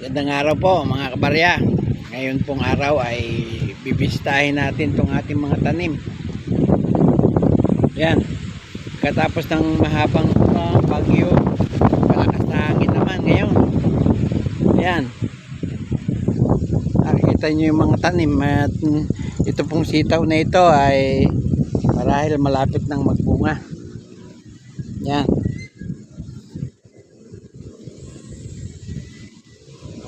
Magandang araw po mga kabarya. Ngayon pong araw ay bibisitahin natin tong ating mga tanim. Yan. Katapos ng mahabang uh, bagyo, malakas na hangin naman ngayon. Yan. Nakikita nyo yung mga tanim at ito pong sitaw na ito ay marahil malapit ng magbunga. Yan.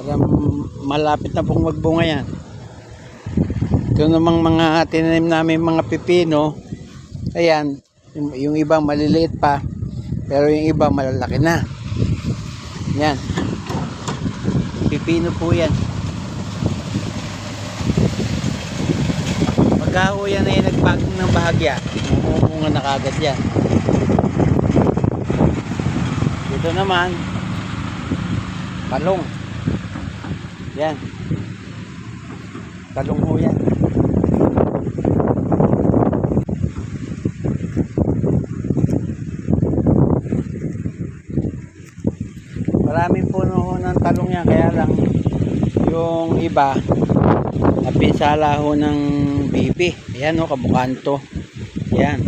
Para malapit na pong magbunga yan. Ito namang mga tinanim namin mga pipino. Ayan, yung, yung iba maliliit pa. Pero yung iba malalaki na. Yan. Pipino po yan. Pagka ho yan ay nagbagong ng bahagya, umumunga na kagad yan. Dito naman, talong. Yan. Talong ho yan. Maraming puno ho ng talong yan. Kaya lang, yung iba, napinsala ho ng bibi. Ayan ho, kabukanto. Yan.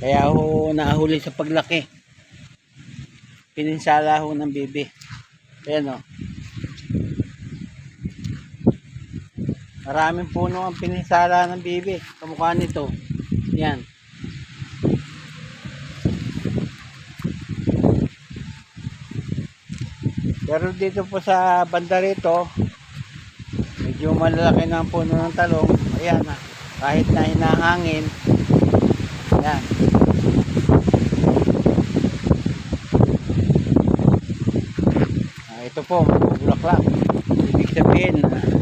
Kaya ho, nahuli sa paglaki. Pininsala ho ng bibi. Ayan o. Maraming puno ang pininsala ng bibi. Kamukha nito. Yan. Pero dito po sa banda rito, medyo malalaki na ang puno ng talong. Ayan na. Kahit na hinahangin. Yan. Ah, ito po, bulaklak. Ibig sabihin na uh,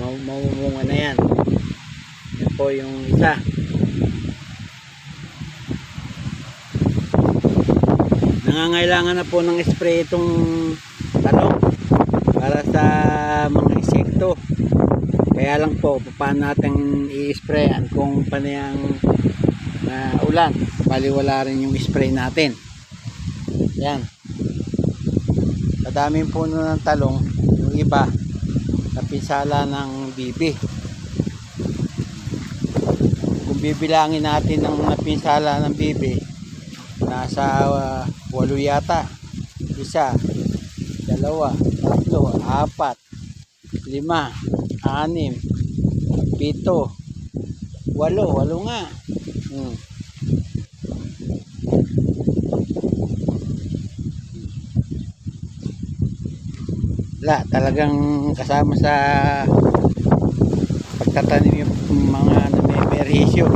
mau mamumunga na yan. Yan po yung isa. Nangangailangan na po ng spray itong talong para sa mga insekto. Kaya lang po, paano natin i-sprayan kung panayang na ulan. Baliwala rin yung spray natin. Yan. Kadaming puno ng talong, yung iba, napisala ng bibi. Kung bibilangin natin ng napinsala ng bibi, nasa uh, walo yata. Isa, dalawa, tatlo, apat, lima, anim, pito, walo, walo nga. Hmm. Wala, talagang kasama sa pagtatanim yung mga namemerisyo.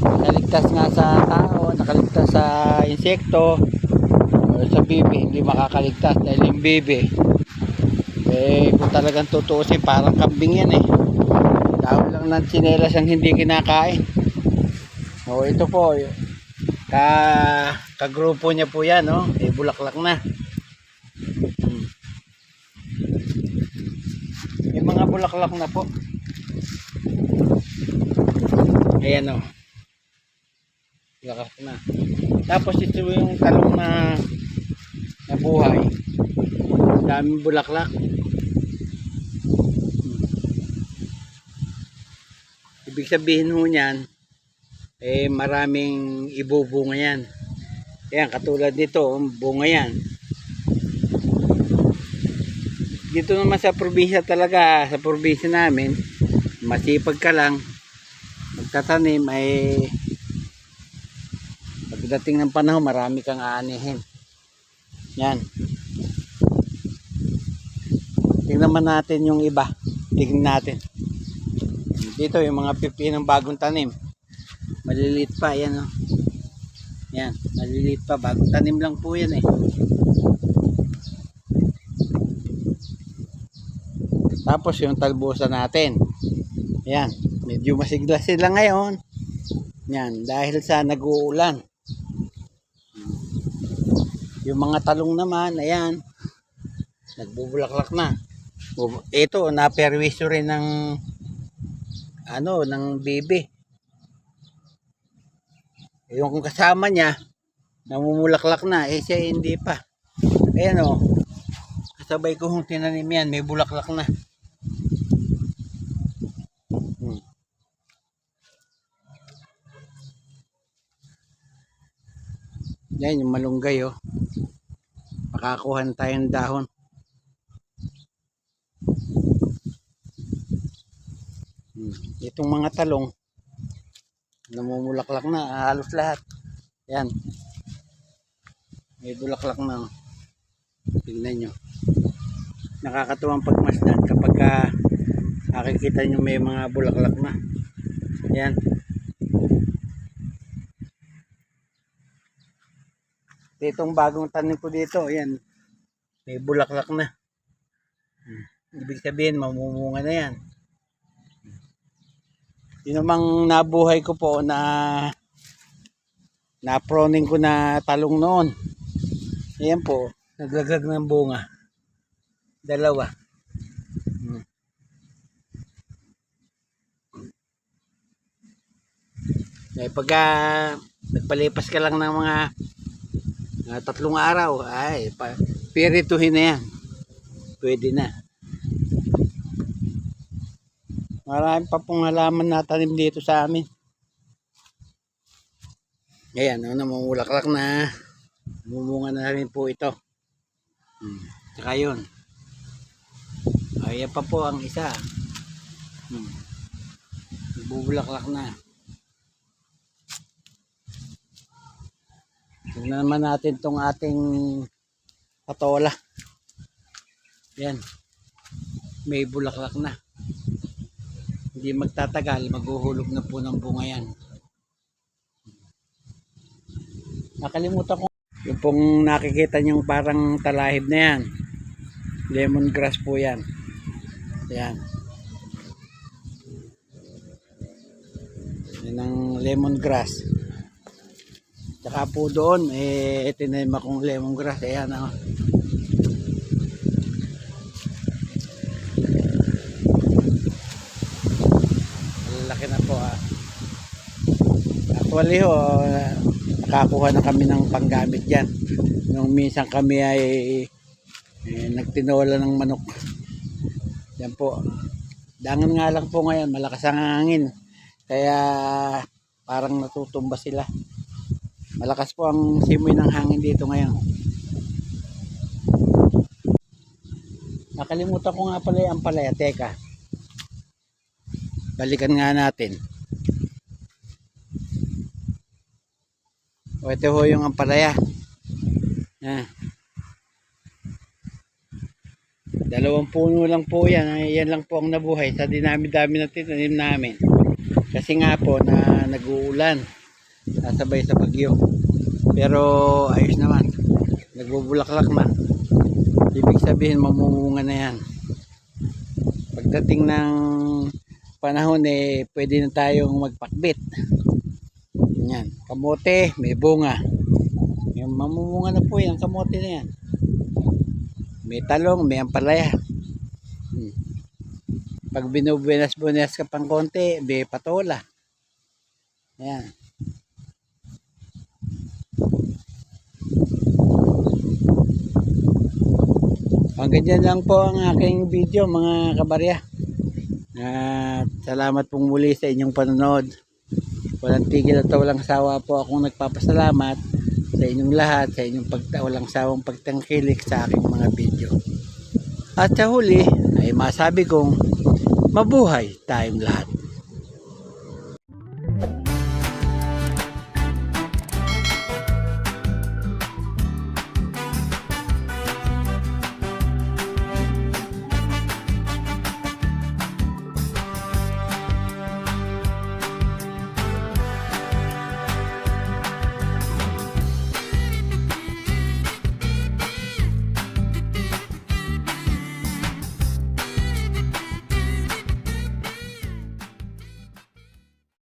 Nakaligtas nga sa tao, nakaligtas sa insekto, sa bibi, hindi makakaligtas dahil yung bibi. Eh, kung talagang tutuusin, parang kambing yan eh. Dahil lang ng tsinelas ang hindi kinakain. O ito po, ka, kagrupo niya po yan, no? Eh, bulaklak na. Hmm. May mga bulaklak na po. Ayan o. Bulaklak na. Tapos ito yung talong na nabuhay. Daming bulaklak. Ibig sabihin ho niyan, eh maraming ibubunga yan. Ayan, katulad nito, bunga yan. Dito naman sa probinsya talaga, sa probinsya namin, masipag ka lang, magtatanim ay pagdating ng panahon, marami kang aanihin. Yan. Tingnan naman natin yung iba. Tingnan natin. Dito yung mga pipi ng bagong tanim. Maliliit pa, yan o. Yan, maliliit pa. Bagong tanim lang po yan eh. Tapos yung talbusan natin. Yan. Medyo masigla sila ngayon. Yan. Dahil sa nag-uulan. Yung mga talong naman, ayan. Nagbubulaklak na. Ito, naperwisyo rin ng ano, ng bibi. Yung kasama niya, namumulaklak na, eh siya hindi pa. Ayan o. Kasabay ko kung tinanim yan. May bulaklak na. Yan yung malunggay oh. Makakuhan tayong dahon. Hmm. Itong mga talong namumulaklak na halos lahat. Yan. May bulaklak na. oh. Tingnan nyo. Nakakatuwang pagmasdan kapag ka nakikita nyo may mga bulaklak na. Yan. Itong bagong tanim ko dito, yan. May bulaklak na. Hmm. Ibig sabihin, mamumunga na yan. Yun namang nabuhay ko po na na-proning ko na talong noon. Ayan po, naglaglag ng bunga. Dalawa. Eh, pagka nagpalipas ka lang ng mga ah, tatlong araw, ay, pirituhin na yan. Pwede na. Marami pa pong halaman na tanim dito sa amin. Ayan, ano, namumulaklak na. Mumunga na rin po ito. Hmm. Tsaka yun. Ayan pa po ang isa. Hmm. Bubulaklak na. Naman natin tong ating patola. Yan. May bulaklak na. Hindi magtatagal, maghuhulog na po ng bunga yan. Nakalimutan ko. Yung pong nakikita niyong parang talahib na yan. Lemongrass po yan. Yan. Yan ang lemongrass. Tsaka po doon, eh, tinanim akong lemongrass. Ayan, oh. Malaki na po, ah. Actually, ho, ah, nakakuha na kami ng panggamit dyan. Nung minsan kami ay eh, nagtinola ng manok. Yan po. Dangan nga lang po ngayon, malakas ang hangin. Kaya parang natutumba sila. Malakas po ang simoy ng hangin dito ngayon. Nakalimutan ko nga pala yung palaya. Teka. Balikan nga natin. O ito ho yung ampalaya. Ah. Dalawang puno lang po yan. Yan lang po ang nabuhay sa dinami-dami na tinanim namin. Kasi nga po na nag-uulan. Nasabay sa bagyo. Pero ayos naman. Nagbubulaklak na. Ibig sabihin mamumunga na yan. Pagdating ng panahon eh pwede na tayong magpakbit. Yan. Kamote, may bunga. Yung mamumunga na po yan, kamote na yan. May talong, may ampalaya. Hmm. Pag binubuenas-buenas ka pang konti, may patola. Yan. Hanggang dyan lang po ang aking video mga kabarya. At salamat pong muli sa inyong panonood. Walang tigil at walang sawa po akong nagpapasalamat sa inyong lahat, sa inyong pagta walang sawang pagtangkilik sa aking mga video. At sa huli ay masabi kong mabuhay tayong lahat.